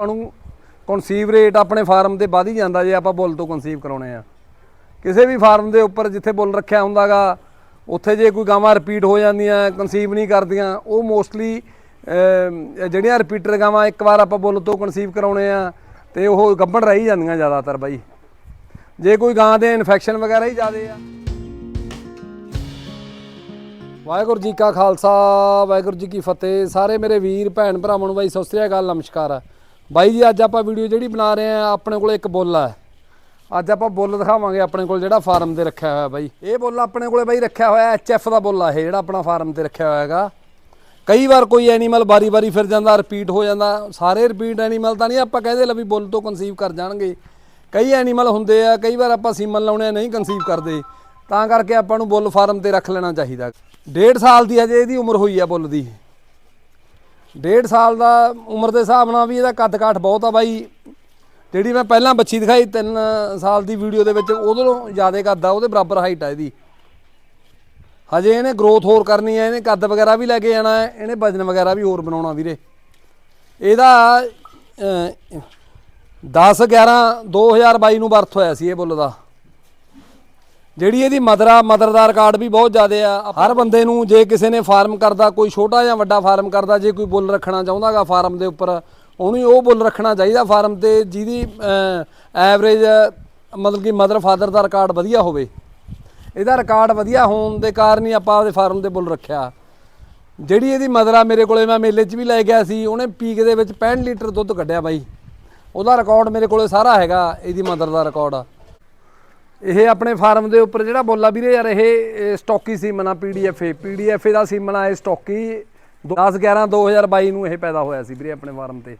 ਆਪਾਂ ਨੂੰ conceive rate ਆਪਣੇ ਫਾਰਮ ਤੇ ਵਧ ਹੀ ਜਾਂਦਾ ਜੇ ਆਪਾਂ ਬੁੱਲ ਤੋਂ ਕਨਸੀਵ ਕਰਾਉਣੇ ਆ। ਕਿਸੇ ਵੀ ਫਾਰਮ ਦੇ ਉੱਪਰ ਜਿੱਥੇ ਬੁੱਲ ਰੱਖਿਆ ਹੁੰਦਾਗਾ, ਉੱਥੇ ਜੇ ਕੋਈ ਗਾਵਾਂ ਰਿਪੀਟ ਹੋ ਜਾਂਦੀਆਂ ਕਨਸੀਵ ਨਹੀਂ ਕਰਦੀਆਂ, ਉਹ ਮੋਸਟਲੀ ਜਿਹੜੀਆਂ ਰਿਪੀਟਰ ਗਾਵਾਂ ਇੱਕ ਵਾਰ ਆਪਾਂ ਬੁੱਲ ਤੋਂ ਕਨਸੀਵ ਕਰਾਉਣੇ ਆ ਤੇ ਉਹ ਗੱਭਣ ਰਹੀ ਜਾਂਦੀਆਂ ਜ਼ਿਆਦਾਤਰ ਬਾਈ। ਜੇ ਕੋਈ ਗਾਂ ਦੇ ਇਨਫੈਕਸ਼ਨ ਵਗੈਰਾ ਹੀ ਜ਼ਿਆਦੇ ਆ। ਵਾਹਿਗੁਰੂ ਜੀ ਕਾ ਖਾਲਸਾ, ਵਾਹਿਗੁਰੂ ਜੀ ਕੀ ਫਤਿਹ। ਸਾਰੇ ਮੇਰੇ ਵੀਰ, ਭੈਣ, ਭਰਾਵਾਂ ਨੂੰ ਬਾਈ ਸਤਿ ਸ੍ਰੀ ਅਕਾਲ, ਨਮਸਕਾਰ। ਆ ਬਾਈ ਜੀ ਅੱਜ ਆਪਾਂ ਵੀਡੀਓ ਜਿਹੜੀ ਬਣਾ ਰਹੇ ਆ ਆਪਣੇ ਕੋਲ ਇੱਕ ਬੁੱਲ ਆ। ਅੱਜ ਆਪਾਂ ਬੁੱਲ ਦਿਖਾਵਾਂਗੇ ਆਪਣੇ ਕੋਲ ਜਿਹੜਾ ਫਾਰਮ ਤੇ ਰੱਖਿਆ ਹੋਇਆ ਬਾਈ। ਇਹ ਬੁੱਲ ਆਪਣੇ ਕੋਲੇ ਬਾਈ ਰੱਖਿਆ ਹੋਇਆ ਐਚਐਫ ਦਾ ਬੁੱਲ ਆ ਇਹ ਜਿਹੜਾ ਆਪਣਾ ਫਾਰਮ ਤੇ ਰੱਖਿਆ ਹੋਇਆ ਹੈਗਾ। ਕਈ ਵਾਰ ਕੋਈ ਐਨੀਮਲ ਬਾਰੀ-ਬਾਰੀ ਫਿਰ ਜਾਂਦਾ ਰਿਪੀਟ ਹੋ ਜਾਂਦਾ। ਸਾਰੇ ਰਿਪੀਟ ਐਨੀਮਲ ਤਾਂ ਨਹੀਂ ਆਪਾਂ ਕਹਿੰਦੇ ਲੈ ਵੀ ਬੁੱਲ ਤੋਂ ਕਨਸੀਵ ਕਰ ਜਾਣਗੇ। ਕਈ ਐਨੀਮਲ ਹੁੰਦੇ ਆ ਕਈ ਵਾਰ ਆਪਾਂ ਸੀਮਨ ਲਾਉਣੇ ਆ, ਨਹੀਂ ਕਨਸੀਵ ਕਰਦੇ। ਤਾਂ ਕਰਕੇ ਆਪਾਂ ਨੂੰ ਬੁੱਲ ਫਾਰਮ ਤੇ ਰੱਖ ਲੈਣਾ ਚਾਹੀਦਾ। ਡੇਢ ਸਾਲ ਦੀ ਹਜੇ ਇਹਦੀ ਉਮਰ ਹੋਈ ਆ ਬੁੱਲ ਦੀ। ਡੇਢ ਸਾਲ ਦਾ ਉਮਰ ਦੇ ਹਿਸਾਬ ਨਾਲ ਵੀ ਇਹਦਾ ਕੱਦ ਕਾਠ ਬਹੁਤ ਆ ਬਾਈ। ਜਿਹੜੀ ਮੈਂ ਪਹਿਲਾਂ ਬੱਚੀ ਦਿਖਾਈ 3 ਸਾਲ ਦੀ ਵੀਡੀਓ ਦੇ ਵਿੱਚ, ਉਹਦੋਂ ਜ਼ਿਆਦਾ ਕੱਦ ਆ, ਉਹਦੇ ਬਰਾਬਰ ਹਾਈਟ ਆ ਇਹਦੀ। ਹਜੇ ਇਹਨੇ ਗਰੋਥ ਹੋਰ ਕਰਨੀ ਹੈ ਇਹਨੇ ਕੱਦ ਵਗੈਰਾ ਵੀ ਲੈ ਕੇ ਜਾਣਾ ਹੈ, ਇਹਨੇ ਵਜਨ ਵਗੈਰਾ ਵੀ ਹੋਰ ਬਣਾਉਣਾ ਵੀਰੇ। ਇਹਦਾ 10 11 2022 ਨੂੰ ਬਰਥ ਹੋਇਆ ਸੀ ਇਹ ਬੁੱਲ ਦਾ। ਜਿਹੜੀ ਇਹਦੀ ਮਦਰਾ ਆ ਮਦਰ ਦਾ ਰਿਕਾਰਡ ਵੀ ਬਹੁਤ ਜ਼ਿਆਦਾ ਆ। ਹਰ ਬੰਦੇ ਨੂੰ ਜੇ ਕਿਸੇ ਨੇ ਫਾਰਮ ਕਰਦਾ, ਕੋਈ ਛੋਟਾ ਜਾਂ ਵੱਡਾ ਫਾਰਮ ਕਰਦਾ, ਜੇ ਕੋਈ ਬੁੱਲ ਰੱਖਣਾ ਚਾਹੁੰਦਾਗਾ ਫਾਰਮ ਦੇ ਉੱਪਰ, ਉਹਨੂੰ ਉਹ ਬੁੱਲ ਰੱਖਣਾ ਚਾਹੀਦਾ ਫਾਰਮ ਤੇ, ਜਿਹਦੀ ਐਵਰੇਜ ਮਤਲਬ ਕਿ ਮਦਰ ਫਾਦਰ ਦਾ ਰਿਕਾਰਡ ਵਧੀਆ ਹੋਵੇ। ਇਹਦਾ ਰਿਕਾਰਡ ਵਧੀਆ ਹੋਣ ਦੇ ਕਾਰਨ ਹੀ ਆਪਾਂ ਆਪਦੇ ਫਾਰਮ ਤੇ ਬੁੱਲ ਰੱਖਿਆ। ਜਿਹੜੀ ਇਹਦੀ ਮਦਰਾ ਮੇਰੇ ਕੋਲੇ ਮੈਂ ਮੇਲੇ 'ਚ ਵੀ ਲੈ ਗਿਆ ਸੀ, ਉਹਨੇ ਪੀਕ ਦੇ ਵਿੱਚ 65 ਲੀਟਰ ਦੁੱਧ ਕੱਢਿਆ ਬਾਈ। ਉਹਦਾ ਰਿਕਾਰਡ ਮੇਰੇ ਕੋਲੇ ਸਾਰਾ ਹੈਗਾ, ਇਹਦੀ ਮਦਰ ਦਾ ਰਿਕਾਰਡ ਇਹ ਆਪਣੇ ਫਾਰਮ ਦੇ ਉੱਪਰ ਜਿਹੜਾ ਬੋਲਾ ਵੀਰੇ ਯਾਰ, ਇਹ ਇਹ ਸਟਾਕੀ ਸੀਮਨ ਆ ਪੀਡੀਐਫਏ ਪੀਡੀਐਫਏ ਦਾ ਸੀਮਨ ਆ, ਇਹ ਸਟਾਕੀ 10 11 2022 ਨੂੰ ਇਹ ਪੈਦਾ ਹੋਇਆ ਸੀ ਵੀਰੇ ਆਪਣੇ ਫਾਰਮ ਤੇ।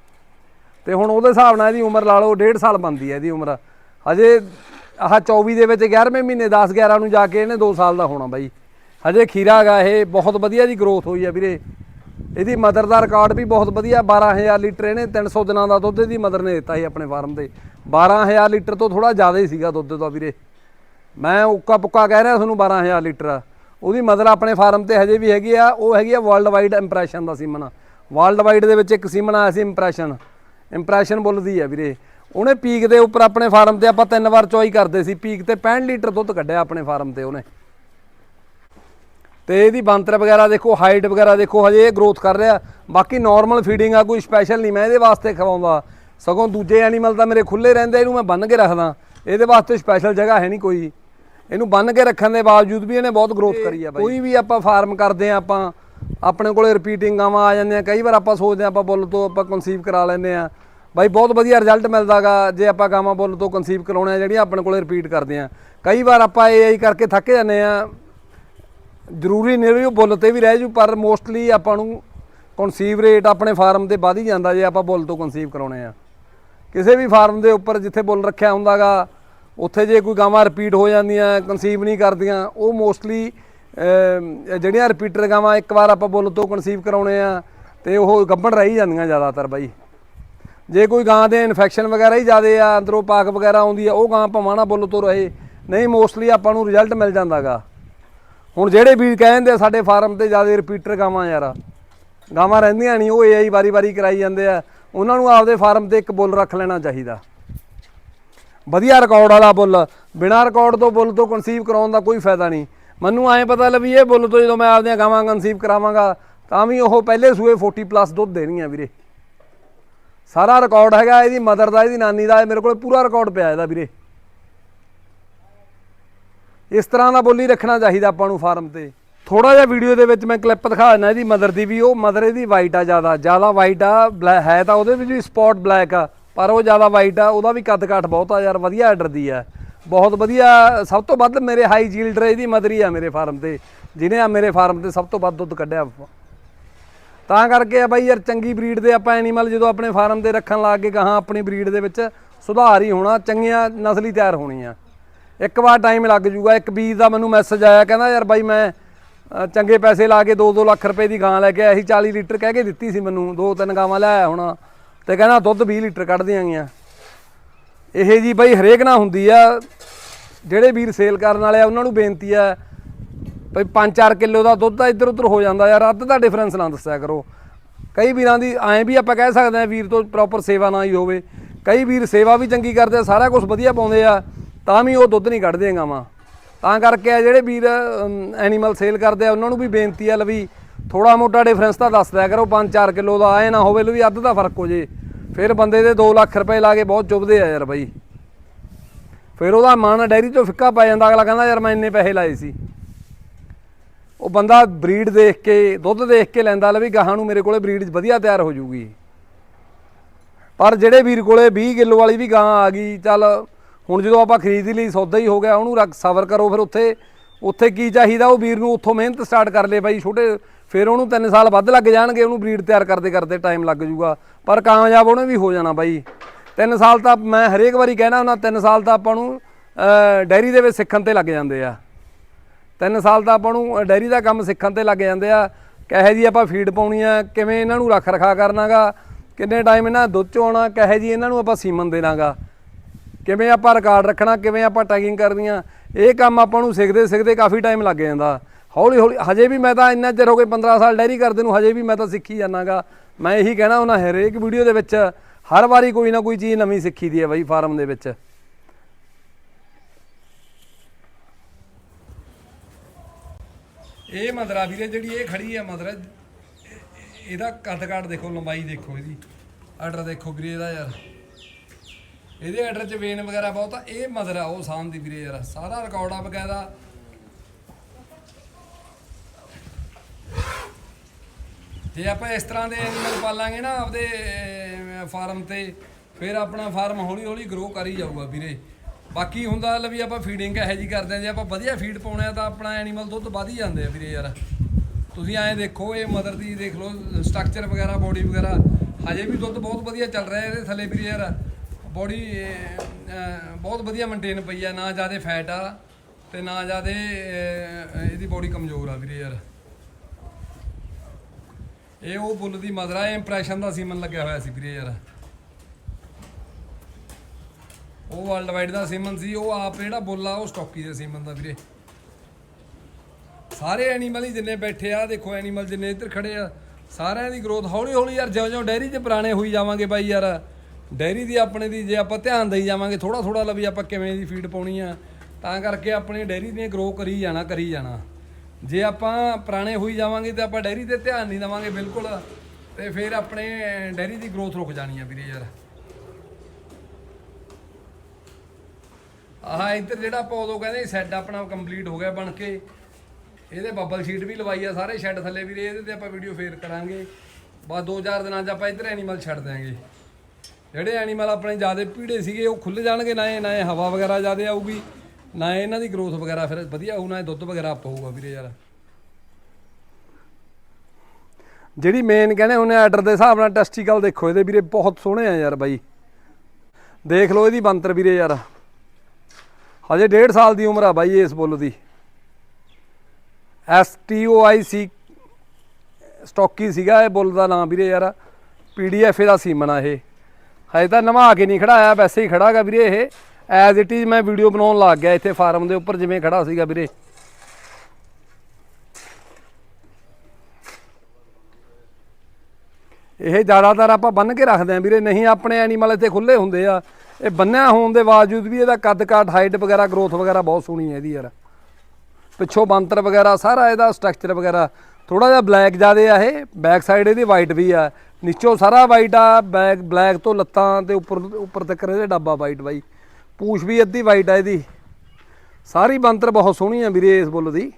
ਤੇ ਹੁਣ ਉਹਦੇ ਹਿਸਾਬ ਨਾਲ ਇਹਦੀ ਉਮਰ ਲਾ ਲਓ 1.5 ਸਾਲ ਬੰਦੀ ਹੈ ਇਹਦੀ ਉਮਰ। ਹਜੇ ਆਹ 24 ਦੇ ਵਿੱਚ 11ਵੇਂ ਮਹੀਨੇ 10 11 ਨੂੰ ਜਾ ਕੇ ਇਹਨੇ 2 ਸਾਲ ਦਾ ਹੋਣਾ ਬਾਈ। ਹਜੇ ਖੀਰਾ ਹੈਗਾ, ਇਹ ਬਹੁਤ ਵਧੀਆ ਜੀ ਗਰੋਥ ਹੋਈ ਆ ਵੀਰੇ। ਇਹਦੀ ਮਦਰ ਦਾ ਰਿਕਾਰਡ ਵੀ ਬਹੁਤ ਵਧੀਆ 12000 ਲੀਟਰ ਇਹਨੇ 300 ਦਿਨਾਂ ਦਾ ਦੁੱਧ ਇਹਦੀ ਮਦਰ ਨੇ ਦਿੱਤਾ ਸੀ ਆਪਣੇ ਫਾਰਮ ਤੇ। 12000 ਲੀਟਰ ਤੋਂ ਥੋੜਾ ਜ਼ਿਆਦਾ ਹੀ ਸੀਗਾ ਦੁੱਧ ਦਾ ਵੀਰੇ। ਮੈਂ ਉੱਕਾ ਪੁੱਕਾ ਕਹਿ ਰਿਹਾ ਤੁਹਾਨੂੰ 12000 ਲੀਟਰ। ਉਹਦੀ ਮਦਰ ਆਪਣੇ ਫਾਰਮ ਤੇ ਹਜੇ ਵੀ ਹੈਗੀ ਆ, ਉਹ ਹੈਗੀ ਆ ਵਰਲਡ ਵਾਈਡ ਇੰਪ੍ਰੈਸ਼ਨ ਦਾ ਸੀਮਨ। ਵਰਲਡ ਵਾਈਡ ਦੇ ਵਿੱਚ ਇੱਕ ਸੀਮਨ ਆਇਆ ਸੀ ਇੰਪ੍ਰੈਸ਼ਨ ਇੰਪ੍ਰੈਸ਼ਨ ਬੁੱਲਦੀ ਆ ਵੀਰੇ। ਉਹਨੇ ਪੀਕ ਦੇ ਉੱਪਰ ਆਪਣੇ ਫਾਰਮ ਤੇ ਆਪਾਂ ਤਿੰਨ ਵਾਰ ਚੋਈ ਕਰਦੇ ਸੀ। ਪੀਕ ਤੇ 65 ਲੀਟਰ ਦੁੱਧ ਕੱਢਿਆ ਆਪਣੇ ਫਾਰਮ ਤੇ ਉਹਨੇ। ਤੇ ਇਹਦੀ ਬੰਤਰ ਵਗੈਰਾ ਦੇਖੋ ਹਾਈਟ ਵਗੈਰਾ ਦੇਖੋ, ਹਜੇ ਇਹ ਗਰੋਥ ਕਰ ਰਿਹਾ। ਬਾਕੀ ਨਾਰਮਲ ਫੀਡਿੰਗ ਆ, ਕੋਈ ਸਪੈਸ਼ਲ ਨਹੀਂ। ਮੈਂ ਇਹਦੇ ਵਾਸਤੇ ਖਵਾਉਂਦਾ। ਸਗੋਂ ਦੂਜੇ ਐਨੀਮਲ ਤਾਂ ਮੇਰੇ ਖੁੱਲੇ ਰਹਿੰਦੇ ਇਹਨੂੰ ਮੈਂ ਬੰਨ ਕੇ ਰੱਖਦਾ। ਇਹਦੇ ਵਾਸਤੇ ਸਪੈਸ਼ਲ ਜਗ੍ਹਾ ਹੈ ਨਹੀਂ ਕੋਈ। ਇਹਨੂੰ ਬੰਨ ਕੇ ਰੱਖਣ ਦੇ ਬਾਵਜੂਦ ਵੀ ਇਹਨੇ ਬਹੁਤ ਗਰੋਥ ਕਰੀ ਆ ਬਾਈ। ਕੋਈ ਵੀ ਆਪਾਂ ਫਾਰਮ ਕਰਦੇ ਆ ਆਪਾਂ ਆਪਣੇ ਕੋਲੇ ਰਿਪੀਟਿੰਗ ਆਵਾਂ ਆ ਜਾਂਦੇ ਆ ਕਈ ਵਾਰ ਆਪਾਂ ਸੋਚਦੇ ਆ ਆਪਾਂ ਬੁੱਲ ਤੋਂ ਆਪਾਂ ਕਨਸੀਵ ਕਰਾ ਲੈਂਦੇ ਆ। ਬਾਈ ਬਹੁਤ ਵਧੀਆ ਰਿਜ਼ਲਟ ਮਿਲਦਾਗਾ ਜੇ ਆਪਾਂ ਗਾਵਾਂ ਬੁੱਲ ਤੋਂ ਕਨਸੀਵ ਕਰਾਉਣੇ ਆ ਜਿਹੜੀਆਂ ਆਪਣੇ ਕੋਲੇ ਰਿਪੀਟ ਕਰਦੇ ਆ। ਕਈ ਵਾਰ ਆਪਾਂ ਇਹ ਆਈ ਕਰਕੇ ਥੱਕ ਜਾਂਦੇ ਆ। ਜ਼ਰੂਰੀ ਨਹੀਂ ਵੀ ਉਹ ਬੁੱਲ ਤੇ ਵੀ ਰਹਿ ਜੂ ਪਰ ਮੋਸਟਲੀ ਆਪਾਂ ਨੂੰ ਕਨਸੀਵ ਰੇਟ ਆਪਣੇ ਫਾਰਮ ਤੇ ਵਧ ਹੀ ਜਾਂਦਾ ਜੇ ਆਪਾਂ ਬੁੱਲ ਤੋਂ ਕਨਸੀਵ ਕਰਾਉਣੇ ਆ। ਕਿਸੇ ਵੀ ਫਾਰਮ ਦੇ ਉੱਪਰ ਜਿੱਥੇ ਬੁੱਲ ਰੱਖਿਆ ਹੁੰਦਾਗਾ ਉੱਥੇ ਜੇ ਕੋਈ ਗਾਵਾਂ ਰਿਪੀਟ ਹੋ ਜਾਂਦੀਆਂ ਕਨਸੀਵ ਨਹੀਂ ਕਰਦੀਆਂ, ਉਹ ਮੋਸਟਲੀ ਜਿਹੜੀਆਂ ਰਿਪੀਟਰ ਗਾਵਾਂ ਇੱਕ ਵਾਰ ਆਪਾਂ ਬੁੱਲ ਤੋਂ ਕਨਸੀਵ ਕਰਾਉਣੇ ਆ, ਤੇ ਉਹ ਗੱਭਣ ਰਹਿ ਹੀ ਜਾਂਦੀਆਂ ਜ਼ਿਆਦਾਤਰ ਬਾਈ। ਜੇ ਕੋਈ ਗਾਂ ਦੇ ਇਨਫੈਕਸ਼ਨ ਵਗੈਰਾ ਹੀ ਜ਼ਿਆਦੇ ਆ, ਅੰਦਰੋਂ ਪਾਕ ਵਗੈਰਾ ਆਉਂਦੀ ਆ, ਉਹ ਗਾਂ ਭਵਾਣਾ ਬੁੱਲ ਤੋਂ ਰਹੇ, ਨਹੀਂ ਮੋਸਟਲੀ ਆਪਾਂ ਨੂੰ ਰਿਜ਼ਲਟ ਮਿਲ ਜਾਂਦਾਗਾ। ਹੁਣ ਜਿਹੜੇ ਵੀਰ ਕਹਿੰਦੇ ਆ, ਸਾਡੇ ਫਾਰਮ ਤੇ ਜ਼ਿਆਦਾ ਰਿਪੀਟਰ ਗਾਵਾਂ ਯਾਰ, ਗਾਵਾਂ ਰਹਿੰਦੀਆਂ ਨਹੀਂ, ਉਹ ਏਆਈ ਵਾਰੀ-ਵਾਰੀ ਕਰਾਈ ਜਾਂਦੇ ਆ, ਉਹਨਾਂ ਨੂੰ ਆਪਦੇ ਫਾਰਮ ਤੇ ਇੱਕ ਬੁੱਲ ਰੱਖ ਲੈਣਾ ਚਾਹੀਦਾ। ਵਧੀਆ ਰਿਕਾਰਡ ਵਾਲਾ ਬੁੱਲ। ਬਿਨਾਂ ਰਿਕਾਰਡ ਤੋਂ ਬੁੱਲ ਤੋਂ ਕਨਸੀਵ ਕਰਾਉਣ ਦਾ ਕੋਈ ਫਾਇਦਾ ਨਹੀਂ। ਮੈਨੂੰ ਐਂ ਪਤਾ ਲੱਭੀ ਇਹ ਬੁੱਲ ਤੋਂ ਜਦੋਂ ਮੈਂ ਆਪਦੀਆਂ ਗਾਵਾਂ ਕਨਸੀਵ ਕਰਾਵਾਂਗਾ, ਤਾਂ ਵੀ ਉਹ ਪਹਿਲੇ ਸੂਏ 40 ਪਲੱਸ ਦੁੱਧ ਦੇਣਗੀਆਂ ਵੀਰੇ। ਸਾਰਾ ਰਿਕਾਰਡ ਹੈਗਾ, ਇਹਦੀ ਮਦਰ ਦਾ, ਇਹਦੀ ਨਾਨੀ ਦਾ, ਇਹ ਮੇਰੇ ਕੋਲ ਪੂਰਾ ਰਿਕਾਰਡ ਪਿਆ ਇਹਦਾ ਵੀਰੇ। ਇਸ ਤਰ੍ਹਾਂ ਦਾ ਬੋਲੀ ਰੱਖਣਾ ਚਾਹੀਦਾ ਆਪਾਂ ਨੂੰ ਫਾਰਮ ਤੇ। ਥੋੜਾ ਜਿਹਾ ਵੀਡੀਓ ਦੇ ਵਿੱਚ ਮੈਂ ਕਲਿੱਪ ਦਿਖਾ ਦਿੰਦਾ ਇਹਦੀ ਮਦਰ ਦੀ ਵੀ, ਉਹ ਮਦਰ ਇਹਦੀ ਵਾਈਟ ਆ ਜ਼ਿਆਦਾ। ਜ਼ਿਆਦਾ ਵਾਈਟ ਆ ਬਲੈ- ਹੈ ਤਾਂ ਉਹਦੇ ਵਿੱਚ ਵੀ ਸਪੌਟ ਬਲੈਕ ਆ। ਪਰ ਉਹ ਜ਼ਿਆਦਾ ਵਾਈਟ ਆ, ਉਹਦਾ ਵੀ ਕੱਦ ਕਾਠ ਬਹੁਤ ਆ ਯਾਰ, ਵਧੀਆ ਆਰਡਰ ਦੀ ਆ। ਬਹੁਤ ਵਧੀਆ, ਸਭ ਤੋਂ ਵੱਧ ਮੇਰੇ ਹਾਈ ਜੀਲਡਰ ਇਹਦੀ ਮਦਰ ਹੀ ਆ ਮੇਰੇ ਫਾਰਮ ਤੇ, ਜਿਹਨੇ ਆ ਮੇਰੇ ਫਾਰਮ ਤੇ ਸਭ ਤੋਂ ਵੱਧ ਦੁੱਧ ਕੱਢਿਆ। ਤਾਂ ਕਰਕੇ ਆ ਬਾਈ ਯਾਰ, ਚੰਗੀ ਬਰੀਡ ਦੇ ਆਪਾਂ ਐਨੀਮਲ ਜਦੋਂ ਆਪਣੇ ਫਾਰਮ ਤੇ ਰੱਖਣ ਲੱਗ ਗਏ, ਗਾਹਾਂ ਆਪਣੀ ਬਰੀਡ ਦੇ ਵਿੱਚ ਸੁਧਾਰ ਹੀ ਹੋਣਾ, ਚੰਗੀਆਂ ਨਸਲੀ ਤਿਆਰ ਹੋਣੀਆਂ। ਇੱਕ ਵਾਰ ਟਾਈਮ ਲੱਗ ਜੂਗਾ, ਇੱਕ ਬੀਜ ਦਾ ਮੈਨੂੰ ਮੈਸੇਜ ਆਇਆ, ਕਹਿੰਦਾ ਯਾਰ ਬਾਈ ਮੈਂ ਚੰਗੇ ਪੈਸੇ ਲਾ ਕੇ 2-2 ਲੱਖ ਰੁਪਏ ਦੀ ਗਾਂ ਲੈ ਕੇ ਆਇਆ ਸੀ 40 ਲੀਟਰ ਕਹਿ ਕੇ ਦਿੱਤੀ ਸੀ ਮੈਨੂੰ ਦੋ ਤਿੰਨ ਗਾਵਾਂ ਲੈ ਆਇਆ ਹੁਣ। ਤੇ ਕਹਿੰਦਾ ਦੁੱਧ 20 ਲੀਟਰ ਕੱਢ ਦਿਆਂਗੀਆਂ। ਇਹ ਜੀ ਬਈ ਹਰੇਕ ਨਾਲ ਹੁੰਦੀ ਆ। ਜਿਹੜੇ ਵੀਰ ਸੇਲ ਕਰਨ ਵਾਲੇ ਆ, ਉਹਨਾਂ ਨੂੰ ਬੇਨਤੀ ਆ, ਬਈ 5-4 ਕਿਲੋ ਦਾ ਦੁੱਧ ਤਾਂ ਇੱਧਰ ਉੱਧਰ ਹੋ ਜਾਂਦਾ ਯਾਰ, ਅੱਧ ਦਾ ਡਿਫਰੈਂਸ ਨਾ ਦੱਸਿਆ ਕਰੋ। ਕਈ ਵੀਰਾਂ ਦੀ ਐਂ ਵੀ ਆਪਾਂ ਕਹਿ ਸਕਦੇ ਆ ਵੀਰ ਤੋਂ ਪ੍ਰੋਪਰ ਸੇਵਾ ਨਾ ਹੀ ਹੋਵੇ। ਕਈ ਵੀਰ ਸੇਵਾ ਵੀ ਚੰਗੀ ਕਰਦੇ ਆ, ਸਾਰਾ ਕੁਝ ਵਧੀਆ ਪਾਉਂਦੇ ਆ, ਤਾਂ ਵੀ ਉਹ ਦੁੱਧ ਨਹੀਂ ਕੱਢਦੇ ਗਾਵਾਂ ਤਾਂ ਕਰਕੇ ਆ ਜਿਹੜੇ ਵੀਰ ਐਨੀਮਲ ਸੇਲ ਕਰਦੇ ਆ, ਉਹਨਾਂ ਨੂੰ ਵੀ ਬੇਨਤੀ ਆ, ਲਵੀ ਥੋੜਾ ਮੋਟਾ ਡਿਫਰੈਂਸ ਤਾਂ ਦੱਸ ਦਿਆ ਕਰੋ 5-4 ਕਿਲੋ ਦਾ, ਐ ਨਾ ਹੋਵੇ ਵੀ ਅੱਧ ਦਾ ਫ਼ਰਕ ਹੋ ਜੇ। ਫਿਰ ਬੰਦੇ ਦੇ 2 ਲੱਖ ਰੁਪਏ ਲਾ ਕੇ ਬਹੁਤ ਚੁੱਭਦੇ ਆ ਯਾਰ ਬਾਈ। ਫਿਰ ਉਹਦਾ ਮਨ ਡੈਰੀ ਤੋਂ ਫਿੱਕਾ ਪੈ ਜਾਂਦਾ, ਅਗਲਾ ਕਹਿੰਦਾ, ਯਾਰ ਮੈਂ ਇੰਨੇ ਪੈਸੇ ਲਾਏ ਸੀ। ਉਹ ਬੰਦਾ ਬਰੀਡ ਦੇਖ ਕੇ, ਦੁੱਧ ਦੇਖ ਕੇ ਲੈਂਦਾ, ਲੈ ਵੀ ਗਾਹਾਂ ਨੂੰ ਮੇਰੇ ਕੋਲੇ ਬਰੀਡ ਵਧੀਆ ਤਿਆਰ ਹੋ ਜੂਗੀ। ਪਰ ਜਿਹੜੇ ਵੀਰ ਕੋਲੇ 20 ਕਿਲੋ ਵਾਲੀ ਵੀ ਗਾਂ ਆ ਗਈ, ਚੱਲ ਹੁਣ ਜਦੋਂ ਆਪਾਂ ਖਰੀਦ ਲਈ, ਸੌਦਾ ਹੀ ਹੋ ਗਿਆ, ਉਹਨੂੰ ਰੱਖ, ਸਬਰ ਕਰੋ, ਫਿਰ ਉੱਥੇ ਉੱਥੇ ਕੀ ਚਾਹੀਦਾ? ਉਹ ਵੀਰ ਨੂੰ ਉੱਥੋਂ ਮਿਹਨਤ ਸਟਾਰਟ ਕਰ ਲੇ ਬਾਈ ਛੋਟੇ। ਫਿਰ ਉਹਨੂੰ 3 ਸਾਲ ਵੱਧ ਲੱਗ ਜਾਣਗੇ, ਉਹਨੂੰ ਬਰੀਡ ਤਿਆਰ ਕਰਦੇ ਕਰਦੇ ਟਾਈਮ ਲੱਗ ਜੂਗਾ। ਪਰ ਕਾਮਯਾਬ ਉਹਨੇ ਵੀ ਹੋ ਜਾਣਾ ਬਾਈ। 3 ਸਾਲ ਤਾਂ ਮੈਂ ਹਰੇਕ ਵਾਰੀ ਕਹਿਣਾ ਹੁੰਦਾ 3 ਸਾਲ ਤਾਂ ਆਪਾਂ ਨੂੰ ਡੈਰੀ ਦੇ ਵਿੱਚ ਸਿੱਖਣ ਤੇ ਲੱਗ ਜਾਂਦੇ ਆ। ਤਿੰਨ ਸਾਲ ਤਾਂ ਆਪਾਂ ਨੂੰ ਡੈਰੀ ਦਾ ਕੰਮ ਸਿੱਖਣ ਤੇ ਲੱਗ ਜਾਂਦੇ ਆ। ਕਹੇ ਜੀ ਆਪਾਂ ਫੀਡ ਪਾਉਣੀ ਆ, ਕਿਵੇਂ ਇਹਨਾਂ ਨੂੰ ਰੱਖ ਰਖਾ ਕਰਨਾਗਾ, ਕਿੰਨੇ ਟਾਈਮ ਇਹਨਾਂ ਦਾ ਦੁੱਧ ਚੋਣਾ, ਕਹੇ ਜੀ ਇਹਨਾਂ ਨੂੰ ਆਪਾਂ ਸੀਮਨ ਦੇਣਾਗਾ। ਕਿਵੇਂ ਆਪਾਂ ਰਿਕਾਰਡ ਰੱਖਣਾ, ਕਿਵੇਂ ਆਪਾਂ ਟੈਗਿੰਗ ਕਰਨੀਆਂ, ਇਹ ਕੰਮ ਆਪਾਂ ਨੂੰ ਸਿੱਖਦੇ ਸਿੱਖਦੇ ਕਾਫੀ ਟਾਈਮ ਲੱਗ ਜਾਂਦਾ। ਹੌਲੀ ਹੌਲੀ, ਹਜੇ ਵੀ ਮੈਂ ਤਾਂ ਇੰਨਾ ਚਿਰ ਹੋ ਗਏ 15 ਸਾਲ ਡੈਰੀ ਕਰਦੇ ਨੂੰ, ਹਜੇ ਵੀ ਮੈਂ ਤਾਂ ਸਿੱਖੀ ਜਾਣਾਗਾ ਮੈਂ ਇਹੀ ਕਹਿਣਾ ਉਹਨਾਂ ਹਰੇਕ ਵੀਡੀਓ ਦੇ ਵਿੱਚ, ਹਰ ਵਾਰੀ ਕੋਈ ਨਾ ਕੋਈ ਚੀਜ਼ ਨਵੀਂ ਸਿੱਖੀ ਦੀ ਹੈ ਬਾਈ ਫਾਰਮ ਦੇ ਵਿੱਚ। ਇਹ ਮਦਰਾ ਵੀਰੇ ਜਿਹੜੀ ਇਹ ਖੜੀ ਹੈ ਮਦਰਾ ਇਹਦਾ ਕੱਦ ਕਾਟ ਦੇਖੋ, ਲੰਬਾਈ ਦੇਖੋ ਇਹਦੀ। ਆਰਡਰ ਦੇਖੋ ਵੀਰੇ ਇਹਦਾ ਯਾਰ। ਇਹਦੇ ਆਰਡਰ 'ਚ ਵੇਨ ਵਗੈਰਾ ਬਹੁਤ ਆ, ਇਹ ਆ, ਉਹ ਸਾਨ ਦੀ ਵੀਰੇ ਯਾਰ, ਸਾਰਾ ਰਿਕਾਰਡ ਆ ਬਕਾਇਦਾ। ਜੇ ਆਪਾਂ ਇਸ ਤਰ੍ਹਾਂ ਦੇ ਐਨੀਮਲ ਪਾਲਾਂਗੇ ਨਾ, ਆਪਦੇ ਫਾਰਮ ਤੇ, ਫਿਰ ਆਪਣਾ ਫਾਰਮ ਹੌਲੀ ਹੌਲੀ ਗਰੋ ਕਰੀ ਜਾਊਗਾ ਵੀਰੇ। ਬਾਕੀ ਹੁੰਦਾ ਲ ਵੀ ਆਪਾਂ ਫੀਡਿੰਗ ਇਹੋ ਜੀ ਕਰਦੇ ਆ ਜੇ ਆਪਾਂ ਵਧੀਆ ਫੀਡ ਪਾਉਣੇ ਆ ਤਾਂ ਆਪਣਾ ਐਨੀਮਲ ਦੁੱਧ ਵਧ ਹੀ ਜਾਂਦੇ ਆ ਵੀਰੇ ਯਾਰ। ਤੁਸੀਂ ਐਂ ਦੇਖੋ, ਇਹ ਮਦਰ ਦੀ ਦੇਖ ਲਓ ਸਟਰਕਚਰ ਵਗੈਰਾ ਬੋਡੀ ਵਗੈਰਾ, ਹਜੇ ਵੀ ਦੁੱਧ ਬਹੁਤ ਵਧੀਆ ਚੱਲ ਰਿਹਾ ਇਹਦੇ ਥੱਲੇ ਵੀਰੇ ਯਾਰ। ਬੋਡੀ ਬਹੁਤ ਵਧੀਆ ਮੇਨਟੇਨ ਪਈ ਆ, ਨਾ ਜ਼ਿਆਦਾ ਫੈਟ ਆ ਤੇ ਨਾ ਜ਼ਿਆਦਾ ਇਹਦੀ ਬੋਡੀ ਕਮਜ਼ੋਰ ਆ ਵੀਰੇ ਯਾਰ। ਇਹ ਉਹ ਬੁੱਲ ਦੀ ਮਦਰਾ ਇਹ ਇੰਪ੍ਰੈਸ਼ਨ ਦਾ ਸੀਮਨ ਲੱਗਿਆ ਹੋਇਆ ਸੀ ਵੀਰੇ ਯਾਰ। ਉਹ ਵਰਲਡ ਵਾਈਡ ਦਾ ਸੀਮਨ ਸੀ, ਉਹ ਆਪ ਜਿਹੜਾ ਬੁੱਲ ਆ, ਉਹ ਸਟਾਕੀ ਦੇ ਸੀਮਨ ਦਾ ਵੀਰੇ। ਸਾਰੇ ਐਨੀਮਲ ਹੀ ਜਿੰਨੇ ਬੈਠੇ ਆ, ਦੇਖੋ ਐਨੀਮਲ ਜਿੰਨੇ ਇੱਧਰ ਖੜੇ ਆ, ਸਾਰਿਆਂ ਦੀ ਗਰੋਥ ਹੌਲੀ ਹੌਲੀ ਯਾਰ, ਜਿਉਂ-ਜਿਉਂ ਡੈਰੀ 'ਚ ਪੁਰਾਣੇ ਹੋਈ ਜਾਵਾਂਗੇ ਬਾਈ ਯਾਰ। ਡੈਰੀ ਦੀ ਆਪਣੇ ਦੀ ਜੇ ਆਪਾਂ ਧਿਆਨ ਦੇਈ ਜਾਵਾਂਗੇ ਥੋੜਾ ਥੋੜਾ ਲਵੀ ਆਪਾਂ ਕਿਵੇਂ ਦੀ ਫੀਡ ਪਾਉਣੀ ਆ, ਤਾਂ ਕਰਕੇ ਆਪਣੀ ਡੈਰੀ ਨੇ ਗਰੋ ਕਰੀ ਜਾਣਾ ਕਰੀ ਜਾਣਾ। ਜੇ ਆਪਾਂ ਪੁਰਾਣੇ ਹੋਈ ਜਾਵਾਂਗੇ ਤੇ ਆਪਾਂ ਡੈਰੀ ਤੇ ਧਿਆਨ ਨਹੀਂ ਦੇਵਾਂਗੇ ਬਿਲਕੁਲ, ਤੇ ਫਿਰ ਆਪਣੇ ਡੈਰੀ ਦੀ ਗਰੋਥ ਰੁਕ ਜਾਣੀ ਆ ਵੀਰੇ ਯਾਰ। ਆਹ ਇੱਧਰ ਜਿਹੜਾ ਆਪਾਂ ਉਦੋਂ ਕਹਿੰਦੇ ਸ਼ੈੱਡ ਆਪਣਾ ਕੰਪਲੀਟ ਹੋ ਗਿਆ ਬਣ ਕੇ, ਇਹਦੇ ਬੱਬਲ ਸ਼ੀਟ ਵੀ ਲਵਾਈ ਆ ਸਾਰੇ ਸ਼ੈੱਡ ਥੱਲੇ ਵੀਰੇ, ਇਹਦੇ ਤੇ ਆਪਾਂ ਵੀਡੀਓ ਫੇਰ ਕਰਾਂਗੇ। ਬਸ 2-4 ਦਿਨਾਂ 'ਚ ਆਪਾਂ ਇੱਧਰ ਐਨੀਮਲ ਛੱਡ ਦਿਆਂਗੇ। ਜਿਹੜੇ ਐਨੀਮਲ ਆਪਣੇ ਜਿਆਦੇ ਪੀੜੇ ਸੀਗੇ, ਉਹ ਖੁੱਲ ਜਾਣਗੇ, ਨਾ ਇਹ ਨਾ ਇਹ ਹਵਾ ਵਗੈਰਾ ਜਿਆਦੇ ਆਊਗੀ, ਨਾ ਇਹਨਾਂ ਦੀ ਗਰੋਥ ਵਗੈਰਾ ਫਿਰ ਵਧੀਆ ਹੋਊ, ਨਾ ਇਹ ਦੁੱਧ ਵਗੈਰਾ ਪਊਗਾ ਵੀਰੇ ਯਾਰ। ਜਿਹੜੀ ਮੇਨ ਕਹਿੰਦੇ ਉਹਨੇ ਆਰਡਰ ਦੇ ਹਿਸਾਬ ਨਾਲ ਟੈਸਟੀਕਲ ਦੇਖੋ, ਇਹਦੇ ਵੀਰੇ ਬਹੁਤ ਸੋਹਣੇ ਆ ਯਾਰ ਬਾਈ। ਦੇਖ ਲਓ ਇਹਦੀ ਬੰਤਰ ਵੀਰੇ ਯਾਰ। ਹਜੇ 1.5 ਸਾਲ ਦੀ ਉਮਰ ਆ ਬਾਈ ਇਸ ਬੁੱਲ ਦੀ। ਐਸ ਟੀ ਓ ਆਈ ਸੀ ਸਟਾਕੀ ਸੀਗਾ ਇਹ ਬੁੱਲ ਦਾ ਨਾਮ ਵੀਰੇ ਯਾਰ। ਪੀਡੀਐਫ ਦਾ ਸੀਮਨ ਆ ਇਹ। ਹਜੇ ਤਾਂ ਨਵਾ ਕੇ ਨਹੀਂ ਖੜਾਇਆ ਵੈਸੇ ਹੀ ਖੜਾਗਾ ਵੀਰੇ ਇਹ। ਐਜ਼ ਇਟ ਇਜ਼ ਮੈਂ ਵੀਡੀਓ ਬਣਾਉਣ ਲੱਗ ਗਿਆ ਇੱਥੇ ਫਾਰਮ ਦੇ ਉੱਪਰ, ਜਿਵੇਂ ਖੜਾ ਸੀਗਾ ਵੀਰੇ। ਇਹ ਜ਼ਿਆਦਾਤਰ ਆਪਾਂ ਬੰਨ ਕੇ ਰੱਖਦੇ ਆਂ ਵੀਰੇ, ਨਹੀਂ ਆਪਣੇ ਐਨੀਮਲ ਇੱਥੇ ਖੁੱਲੇ ਹੁੰਦੇ ਆ। ਇਹ ਬੰਨਿਆ ਹੋਣ ਦੇ ਬਾਵਜੂਦ ਵੀ ਇਹਦਾ ਕੱਦ ਕਾਠ ਹਾਈਟ ਵਗੈਰਾ ਗਰੋਥ ਵਗੈਰਾ ਬਹੁਤ ਸੋਹਣੀ ਹੈ ਇਹਦੀ ਯਾਰ। ਪਿੱਛੋਂ ਬੰਤਰ ਵਗੈਰਾ, ਸਾਰਾ ਇਹਦਾ ਸਟਰਕਚਰ ਵਗੈਰਾ। ਥੋੜਾ ਜਿਹਾ ਬਲੈਕ ਜ਼ਿਆਦੇ ਆ ਇਹ ਬੈਕ ਸਾਈਡ ਇਹਦੀ ਵਾਈਟ ਵੀ ਆ। ਨੀਚੋਂ ਸਾਰਾ ਵਾਈਟ ਆ ਬੈਕ ਬਲੈਕ ਤੋਂ ਲੱਤਾਂ ਤੇ ਉੱਪਰ ਉੱਪਰ ਤੱਕ ਇਹਦੇ ਡੱਬਾ ਵਾਈਟ ਬਾਈ। ਪੂਛ ਵੀ ਅੱਧੀ ਵਾਈਟ ਆ ਇਹਦੀ। ਸਾਰੀ ਬੰਤਰ ਬਹੁਤ ਸੋਹਣੀ ਆ ਵੀਰੇ ਇਸ ਬੁੱਲ ਦੀ।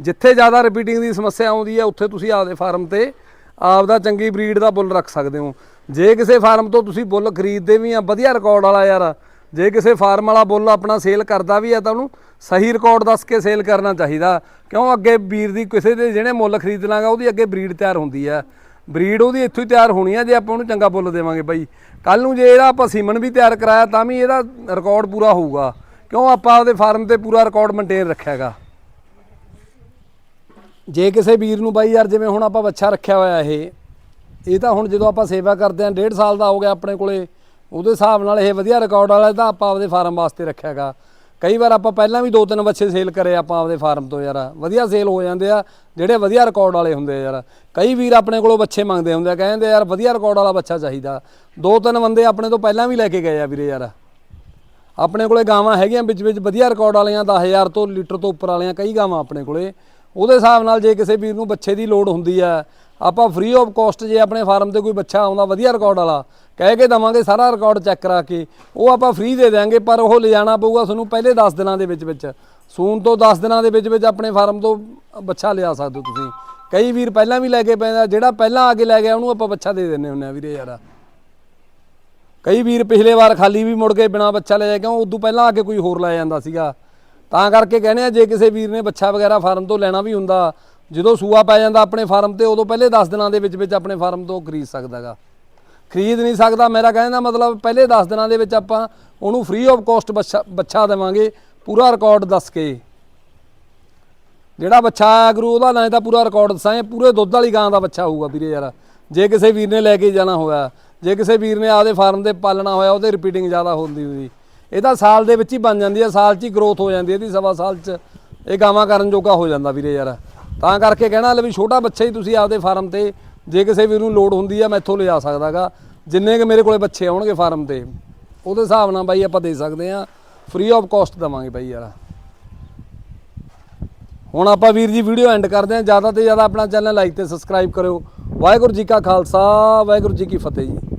ਜਿੱਥੇ ਜ਼ਿਆਦਾ ਰਿਪੀਟਿੰਗ ਦੀ ਸਮੱਸਿਆ ਆਉਂਦੀ ਹੈ ਉੱਥੇ ਤੁਸੀਂ ਆਪਦੇ ਫਾਰਮ ਤੇ ਆਪਦਾ ਚੰਗੀ ਬਰੀਡ ਦਾ ਬੁੱਲ ਰੱਖ ਸਕਦੇ ਹੋ। ਜੇ ਕਿਸੇ ਫਾਰਮ ਤੋਂ ਤੁਸੀਂ ਬੁੱਲ ਖਰੀਦਦੇ ਵੀ ਆ, ਵਧੀਆ ਰਿਕਾਰਡ ਵਾਲਾ ਯਾਰ ਜੇ ਕਿਸੇ ਫਾਰਮ ਵਾਲਾ ਬੁੱਲ ਆਪਣਾ ਸੇਲ ਕਰਦਾ ਵੀ ਹੈ ਤਾਂ ਉਹਨੂੰ ਸਹੀ ਰਿਕਾਰਡ ਦੱਸ ਕੇ ਸੇਲ ਕਰਨਾ ਚਾਹੀਦਾ। ਕਿਉਂ? ਅੱਗੇ ਵੀਰ ਦੀ ਕਿਸੇ ਦੇ ਜਿਹੜੇ ਮੁੱਲ ਖਰੀਦ ਲਾਂਗਾ, ਉਹਦੀ ਅੱਗੇ ਬਰੀਡ ਤਿਆਰ ਹੁੰਦੀ ਆ ਬਰੀਡ ਉਹਦੀ ਇੱਥੋਂ ਹੀ ਤਿਆਰ ਹੋਣੀ ਆ ਜੇ ਆਪਾਂ ਉਹਨੂੰ ਚੰਗਾ ਬੁੱਲ ਦੇਵਾਂਗੇ ਬਾਈ। ਕੱਲ ਨੂੰ ਜੇ ਇਹਦਾ ਆਪਾਂ ਸੀਮਨ ਵੀ ਤਿਆਰ ਕਰਾਇਆ, ਤਾਂ ਵੀ ਇਹਦਾ ਰਿਕਾਰਡ ਪੂਰਾ ਹੋਊਗਾ। ਕਿਉਂ? ਆਪਾਂ ਉਹਦੇ ਫਾਰਮ ਤੇ ਪੂਰਾ ਰਿਕਾਰਡ ਮੇਨਟੇਨ ਰੱਖਿਆਗਾ। ਜੇ ਕਿਸੇ ਵੀਰ ਨੂੰ ਬਾਈ ਯਾਰ, ਜਿਵੇਂ ਹੁਣ ਆਪਾਂ ਬੱਚਾ ਰੱਖਿਆ ਹੋਇਆ ਇਹ ਇਹ ਤਾਂ ਹੁਣ ਜਦੋਂ ਆਪਾਂ ਸੇਵਾ ਕਰਦੇ ਆਂ ਡੇਢ ਸਾਲ ਦਾ ਹੋ ਗਿਆ ਆਪਣੇ ਕੋਲੇ। ਉਹਦੇ ਹਿਸਾਬ ਨਾਲ ਇਹ ਵਧੀਆ ਰਿਕਾਰਡ ਵਾਲਾ ਤਾਂ ਆਪਾਂ ਆਪਦੇ ਫਾਰਮ ਵਾਸਤੇ ਰੱਖਿਆਗਾ। ਕਈ ਵਾਰ ਆਪਾਂ ਪਹਿਲਾਂ ਵੀ ਦੋ ਤਿੰਨ ਬੱਚੇ ਸੇਲ ਕਰੇ ਆਪਾਂ ਆਪਦੇ ਫਾਰਮ ਤੋਂ ਯਾਰ। ਵਧੀਆ ਸੇਲ ਹੋ ਜਾਂਦੇ ਆ, ਜਿਹੜੇ ਵਧੀਆ ਰਿਕਾਰਡ ਵਾਲੇ ਹੁੰਦੇ ਆ ਯਾਰ। ਕਈ ਵੀਰ ਆਪਣੇ ਕੋਲੋਂ ਬੱਚੇ ਮੰਗਦੇ ਹੁੰਦੇ ਆ, ਕਹਿੰਦੇ ਯਾਰ ਵਧੀਆ ਰਿਕਾਰਡ ਵਾਲਾ ਬੱਚਾ ਚਾਹੀਦਾ। ਦੋ ਤਿੰਨ ਬੰਦੇ ਆਪਣੇ ਤੋਂ ਪਹਿਲਾਂ ਵੀ ਲੈ ਕੇ ਗਏ ਆ ਵੀਰੇ ਯਾਰ। ਆਪਣੇ ਕੋਲੇ ਗਾਵਾਂ ਹੈਗੀਆਂ ਵਿੱਚ ਵਿੱਚ ਵਧੀਆ ਰਿਕਾਰਡ ਵਾਲੀਆਂ 10000 ਤੋਂ ਲੀਟਰ ਤੋਂ ਉੱਪਰ ਵਾਲੀਆਂ ਕਈ ਗਾਵਾਂ ਆਪਣੇ ਕੋਲੇ। ਉਹਦੇ ਹਿਸਾਬ ਨਾਲ ਜੇ ਕਿਸੇ ਵੀਰ ਨੂੰ ਬੱਚੇ ਦੀ ਲੋੜ ਹੁੰਦੀ ਆ ਆਪਾਂ ਫ੍ਰੀ ਆਫ ਕਾਸਟ ਜੇ ਆਪਣੇ ਫਾਰਮ ਤੇ ਕੋਈ ਬੱਚਾ ਆਉਂਦਾ ਵਧੀਆ ਰਿਕਾਰਡ ਵਾਲਾ, ਕਹਿ ਕੇ ਦਵਾਂਗੇ ਸਾਰਾ ਰਿਕਾਰਡ ਚੈੱਕ ਕਰਾ ਕੇ, ਉਹ ਆਪਾਂ ਫ੍ਰੀ ਦੇ ਦਿਆਂਗੇ, ਪਰ ਉਹ ਲਿਜਾਣਾ ਪਊਗਾ ਤੁਹਾਨੂੰ ਪਹਿਲੇ 10 ਦਿਨਾਂ ਦੇ ਵਿੱਚ ਵਿੱਚ ਸੂਨ ਤੋਂ 10 ਦਿਨਾਂ ਦੇ ਵਿੱਚ ਵਿੱਚ ਆਪਣੇ ਫਾਰਮ ਤੋਂ ਬੱਚਾ ਲਿਆ ਸਕਦੇ ਹੋ ਤੁਸੀਂ। ਕਈ ਵੀਰ ਪਹਿਲਾਂ ਵੀ ਲੈ ਕੇ ਪੈਂਦਾ ਜਿਹੜਾ ਪਹਿਲਾਂ ਆ ਕੇ ਲੈ ਗਿਆ, ਉਹਨੂੰ ਆਪਾਂ ਬੱਚਾ ਦੇ ਦਿੰਨੇ ਹੁੰਨੇ ਆ ਵੀਰੇ ਯਾਰ। ਕਈ ਵੀਰ ਪਿਛਲੇ ਵਾਰ ਖਾਲੀ ਵੀ ਮੁੜ ਕੇ ਬਿਨਾ ਬੱਚਾ ਲੈ ਜਾ ਕਿਉਂ? ਉਦੋਂ ਪਹਿਲਾਂ ਆ ਕੇ ਕੋਈ ਹੋਰ ਲੈ ਜਾਂਦਾ ਸੀਗਾ। ਤਾਂ ਕਰਕੇ ਕਹਿੰਦੇ ਆ, ਜੇ ਕਿਸੇ ਵੀਰ ਨੇ ਬੱਚਾ ਵਗੈਰਾ ਫਾਰਮ ਤੋਂ ਲੈਣਾ ਵੀ ਹੁੰਦਾ, ਜਦੋਂ ਸੂਆ ਪੈ ਜਾਂਦਾ ਆਪਣੇ ਫਾਰਮ ਤੇ, ਉਦੋਂ ਪਹਿਲੇ 10 ਦਿਨਾਂ ਦੇ ਵਿੱਚ ਵਿੱਚ ਆਪਣੇ ਫਾਰਮ ਤੋਂ ਖਰੀਦ ਸਕਦਾਗਾ। ਖਰੀਦ ਨਹੀਂ ਸਕਦਾ, ਮੇਰਾ ਕਹਿਣ ਦਾ ਮਤਲਬ ਪਹਿਲੇ 10 ਦਿਨਾਂ ਦੇ ਵਿੱਚ ਆਪਾਂ ਉਹਨੂੰ ਫ੍ਰੀ ਆਫ ਕਾਸਟ ਬੱਚਾ ਬੱਚਾ ਦੇਵਾਂਗੇ, ਪੂਰਾ ਰਿਕਾਰਡ ਦੱਸ ਕੇ। ਜਿਹੜਾ ਬੱਚਾ ਆਇਆ ਗੁਰੂ, ਉਹਦਾ ਨਾਂ ਤਾਂ ਪੂਰਾ ਰਿਕਾਰਡ ਦੱਸਾਂਗੇ, ਪੂਰੇ ਦੁੱਧ ਵਾਲੀ ਗਾਂ ਦਾ ਬੱਚਾ ਹੋਊਗਾ ਵੀਰੇ ਯਾਰ। ਜੇ ਕਿਸੇ ਵੀਰ ਨੇ ਲੈ ਕੇ ਜਾਣਾ ਹੋਇਆ, ਜੇ ਕਿਸੇ ਵੀਰ ਨੇ ਆਪਦੇ ਫਾਰਮ ਤੇ ਪਾਲਣਾ ਹੋਇਆ, ਉਹਦੇ ਰਿਪੀਟਿੰਗ ਜ਼ਿਆਦਾ ਹੁੰਦੀ ਹੋਈ ਇਹ ਤਾਂ ਸਾਲ ਦੇ ਵਿੱਚ ਹੀ ਬਣ ਜਾਂਦੀ ਹੈ ਸਾਲ 'ਚ ਹੀ ਗਰੋਥ ਹੋ ਜਾਂਦੀ ਹੈ ਇਹਦੀ, ਸਵਾ ਸਾਲ 'ਚ। ਇਹ ਗਾਵਾਂ ਕਰਨ ਜੋਗਾ ਹੋ ਜਾਂਦਾ ਵੀਰੇ ਯਾਰ। ਤਾਂ ਕਰਕੇ ਕਹਿਣਾ ਲੈ ਵੀ ਛੋਟਾ ਬੱਚਾ ਹੀ ਤੁਸੀਂ ਆਪਦੇ ਫਾਰਮ ਤੇ, ਜੇ ਕਿਸੇ ਵੀਰ ਨੂੰ ਲੋੜ ਹੁੰਦੀ ਆ ਮੈਥੋਂ ਲਿਜਾ ਸਕਦਾਗਾ ਜਿੰਨੇ ਕਿ ਮੇਰੇ ਕੋਲੇ ਬੱਚੇ ਆਉਣਗੇ ਫਾਰਮ ਤੇ, ਉਹਦੇ ਹਿਸਾਬ ਨਾਲ ਬਾਈ ਆਪਾਂ ਦੇ ਸਕਦੇ ਆ। ਫ੍ਰੀ ਆਫ ਕਾਸਟ ਦਵਾਂਗੇ ਬਾਈ ਯਾਰ। ਹੁਣ ਆਪਾਂ ਵੀਰ ਜੀ ਵੀਡੀਓ ਐਂਡ ਕਰਦੇ ਹਾਂ ਜ਼ਿਆਦਾ ਤੋਂ ਜ਼ਿਆਦਾ ਆਪਣਾ ਚੈਨਲ ਲਾਈਕ ਤੇ ਸਬਸਕ੍ਰਾਈਬ ਕਰਿਓ। ਵਾਹਿਗੁਰੂ ਜੀ ਕਾ ਖਾਲਸਾ, ਵਾਹਿਗੁਰੂ ਜੀ ਕੀ ਫਤਿਹ ਜੀ।